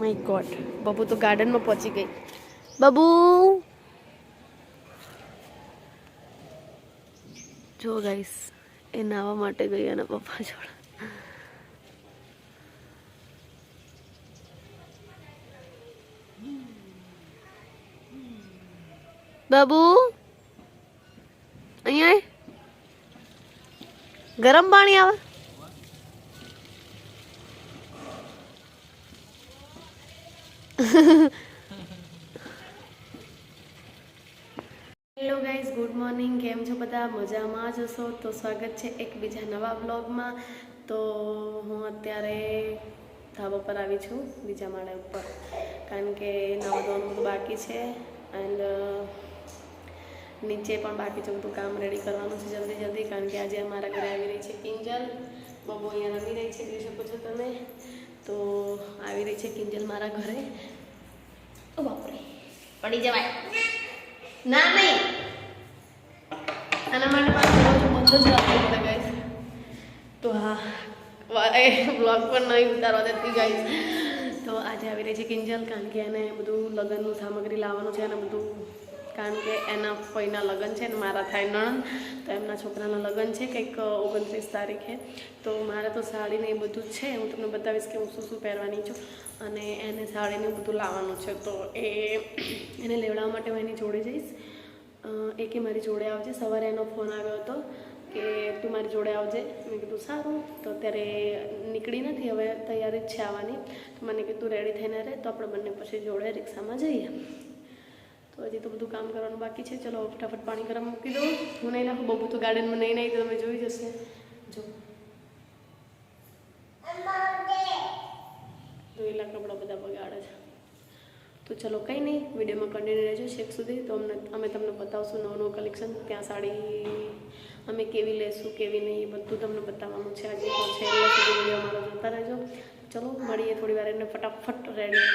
My God બબુ તો ગાર્ડનમાં પહોંચી ગઈ. બબુ! જો ગાઈસ એ નાહવા માટે ગઈ અને પપ્પા જોડે. બાબુ! અહીંયા ગરમ પાણી આવે. હેલો ગાઈઝ ગુડ મોર્નિંગ કેમ છો બધા? મજામાં જ હશો? તો સ્વાગત છે એક બીજા નવા બ્લોગમાં તો હું અત્યારે ધાબા પર આવી છું, બીજા માળે ઉપર. કારણ કે નવા ધોવાનું બાકી છે એન્ડ નીચે પણ બાકી છે, બધું કામ રેડી કરવાનું છે જલ્દી જલ્દી. કારણ કે આજે અમારા ઘરે આવી રહી છે કિંજલ. બબો અહીંયા રમી રહી છે, જોઈ શકો છો તમે. તો આવી રહી છે કિંજલ મારા ઘરે. ઓ બાપરે. પડી જવાય. ના, નહીં. આના માટે મારે બંધ જ રાખવું ગાઈસ તો હા વારે બ્લોગ પણ નહીં ઉતારવા દેતી ગાઈસ તો આજે આવી રહી છે કિંજલ, કારણ કે એને બધું લગ્નનું સામગ્રી લાવવાનું છે અને બધું કારણ કે એના ફઈના લગ્ન છે ને મારા થાય નણંદ, તો એમના છોકરાના લગ્ન છે કંઈક ઓગણત્રીસ તારીખે. તો મારે તો સાડીને એ બધું છે, હું તમને બતાવીશ કે હું શું શું પહેરવાની છું. અને એને સાડીને બધું લાવવાનું છે. તો એ, એને લેવડાવવા માટે હું એની જોડે જઈશ. એ કે મારી જોડે આવજે. સવારે એનો ફોન આવ્યો હતો કે તું મારી જોડે આવજે. મેં કીધું, સારું. તો અત્યારે નીકળી નથી, હવે તૈયારી જ છે આવવાની. તો મને કીધું, રેડી થઈને રહે તો આપણે બંને પછી જોડે રિક્ષામાં જઈએ. તો હજી તો બધું કામ કરવાનું બાકી છે. ચલો ફટાફટ પાણી ગરમ મૂકી દઉં. હું નહીં નાખું, બબુ તો ગાર્ડનમાં નહીં નહીં તો તમે જોઈ જશે. જો. ધોયેલા કપડાં બધા બગાડે છે. તો ચલો કંઈ નહીં, વિડીયોમાં કન્ટિન્યુ રહેજો છેક સુધી. તો અમને, અમે તમને બતાવશું નવું નવું કલેક્શન ત્યાં સાડી અમે કેવી લેશું, કેવી નહીં બધું તમને બતાવવાનું છે. આજે તો છે વીડિયો અમારો જોતા રહેજો. ચલો, મળીએ થોડી વાર એને ફટાફટ રેડી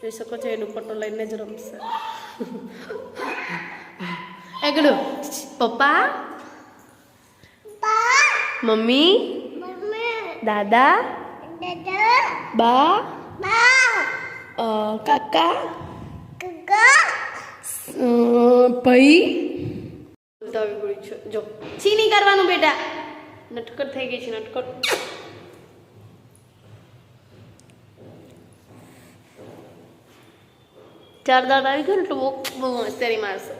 જોઈ શકો છો, એનો દુપટ્ટો લઈને જ રમશે. એકડો પપ્પા મમ્મી દાદા બા કાકા અ, ભાઈ જો છીની કરવાનું બેટા નટકટ થઈ ગઈ છે નટકટ ચાર દાંત આવી ગયો ને એટલે બહુ બહુ મસ્તરી મારશે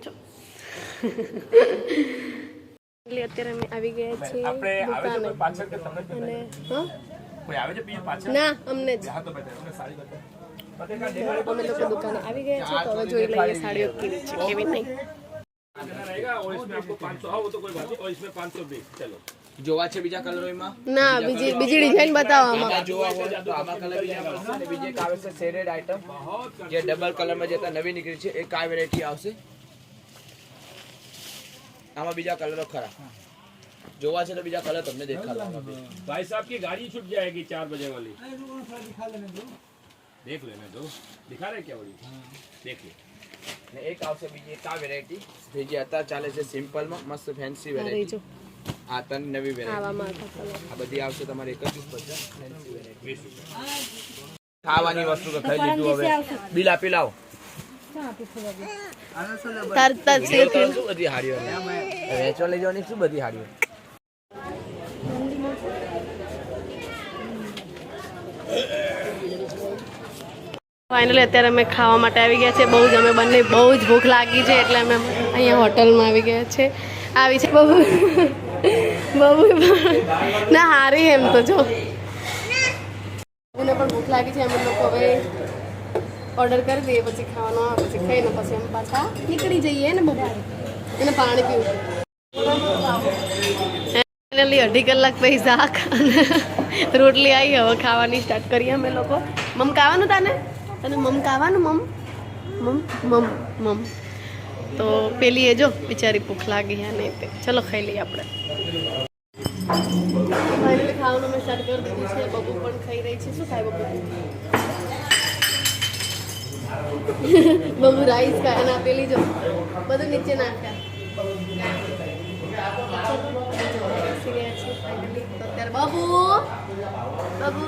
જો. એટલે અત્યારે અમે આવી ગયા છીએ અને ના અમને જ. અમે લોકો દુકાને આવી ગયા છીએ તો હવે જોઈ લઈએ સાડીઓ કેવી છે કેવી નહીં. જોવા છે બીજા કલરોમાં ના બીજી બીજી ડિઝાઇન બતાવો આમાં જોવા હોય તો આમાં કલર બીજા મળશે અને બીજી એક આવે છે શેડેડ આઇટમ જે ડબલ કલરમાં જતા નવી નીકળી છે એક આ વેરાયટી આવશે. આમાં બીજા કલરો ખરા. જોવા છે તો બીજા કલર તમને દેખાડવા ભાઈ સાહેબ કી ગાડી છૂટ જાયેગી 4 બજે વાલી? દિખા લેને દો દેખ લેને દો દિખા રહે ક્યા વળી? દેખ લે. ને એક આવશે બીજી કા આ વેરાયટી જે અત્યારે ચાલે છે સિમ્પલમાં મસ્ત ફેન્સી વેરાયટી આ તન નવી વેરાયટી આ બધી આવશે તમારે એકત્રીસ પચાસ ફેન્સી વેરાયટી ખાવાની વસ્તુ તો ખાઈ લીધું હવે. બિલ આપી લાવો. તાર તાર શું બધી. હાડીઓ વેચવા લઈ જવાની શું બધી હાડીઓ ફાઇનલી અત્યારે અમે ખાવા માટે આવી ગયા છે બહુ જ અમે બંને બહુ જ ભૂખ લાગી છે એટલે અમે અહીંયા હોટલમાં આવી ગયા છે આવી છે બહુ. બહુ ના, હારી એમ તો જો. મને પણ ભૂખ લાગી છે અમે લોકો હવે ઓર્ડર કરી દઈએ, પછી ખાવાનું આવે, પછી ખાઈને પછી એમ પાછા નીકળી જઈએ ને બબુ એને પાણી પીવું. ફાઇનલી અઢી કલાક પૈસા રોટલી આવી, હવે ખાવાની સ્ટાર્ટ કરીએ અમે લોકો. મમ ખાવાનું તાને? તને મમ ખાવાનું, મમ? મમ મમ મમ. તો પેલી એ જો બિચારી ભૂખ લાગી હે નહીં તે. ચલો ખાઈ લઈએ આપણે. ફાઇનલી ખાવાનું મેં સ્ટાર્ટ કરી દીધું છે. બબુ પણ ખાઈ રહી છે. શું ખાય બબુ? બબુ રાઈસ ખાય અને આપેલી જો બધું નીચે નાખ્યા. બબુ બબુ.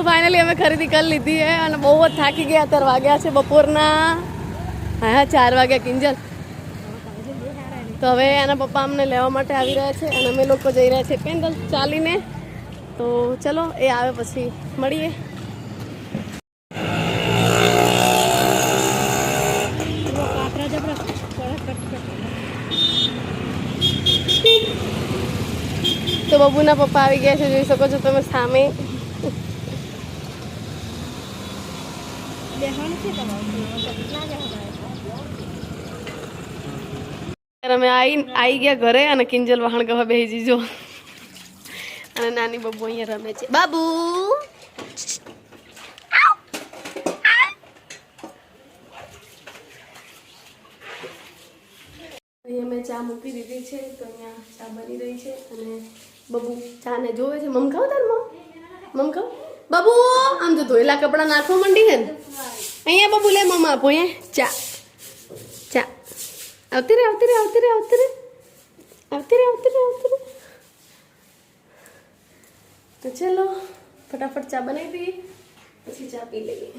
તો ફાઇનલી અમે ખરીદી કરી લીધી છે અને બહુ જ થાકી ગયા, અત્યારે વાગ્યા છે બપોરના. હા ચાર વાગ્યા કિંજલ. તો હવે એના પપ્પા અમને લેવા માટે આવી રહ્યા છે અને અમે લોકો જઈ રહ્યા છીએ પેન્ડલ ચાલીને. તો ચલો, એ આવે પછી મળીએ. તો બબુના પપ્પા આવી ગયા છે, જોઈ શકો છો તમે સામે. અમે આવી ગયા ઘરે અને કિંજલ વાહણ ગવા બે જીજો અને નાની બબુ અહીંયા રમે છે. બાબુ! અહીંયા મેં ચા મૂકી દીધી છે, તો અહીંયા ચા બની રહી છે. અને બબુ ચાને જોવે છે. મમ ખાવ તાર મમ ખાવ? બાબુ, આમ તો ધોયેલા કપડાં નાખવા માંડી હે ને? અહીંયા બાબુ, લે મમ્મા આપો અહીંયા. ચા. ચા. આવતી રે આવતી રે આવતી રે આવતી રે આવતી રે આવતી રે આવતી રે તો ચલો, ફટાફટ ચા બનાવી દઈએ. પછી ચા પી લઈએ.